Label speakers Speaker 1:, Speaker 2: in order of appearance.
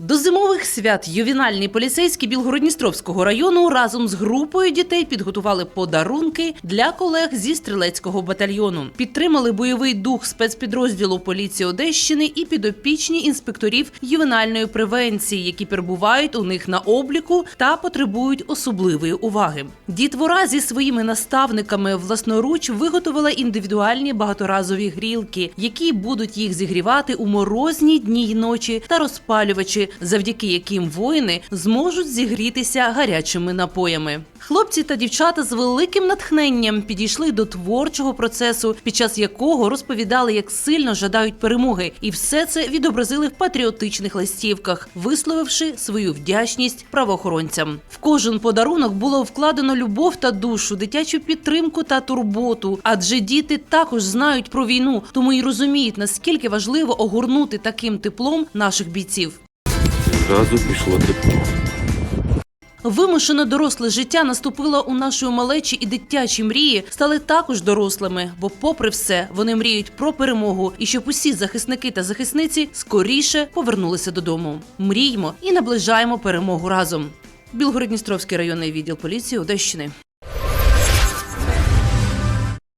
Speaker 1: До зимових свят ювінальні поліцейські Білгородністровського району разом з групою дітей підготували подарунки для колег зі стрілецького батальйону. Підтримали бойовий дух спецпідрозділу поліції Одещини і підопічні інспекторів ювенальної превенції, які перебувають у них на обліку та потребують особливої уваги. Дітвора зі своїми наставниками власноруч виготовила індивідуальні багаторазові грілки, які будуть їх зігрівати у морозні дні й ночі та розпалювачі, завдяки яким воїни зможуть зігрітися гарячими напоями. Хлопці та дівчата з великим натхненням підійшли до творчого процесу, під час якого розповідали, як сильно жадають перемоги, і все це відобразили в патріотичних листівках, висловивши свою вдячність правоохоронцям. В кожен подарунок було вкладено любов та душу, дитячу підтримку та турботу. Адже діти також знають про війну, тому й розуміють, наскільки важливо огорнути таким теплом наших бійців.
Speaker 2: Зразу пішло тепло.
Speaker 1: Вимушено доросле життя наступило у нашої малечі і дитячі мрії стали також дорослими, бо, попри все, вони мріють про перемогу і щоб усі захисники та захисниці скоріше повернулися додому. Мріймо і наближаємо перемогу разом. Білгородністровський районний відділ поліції Одещини.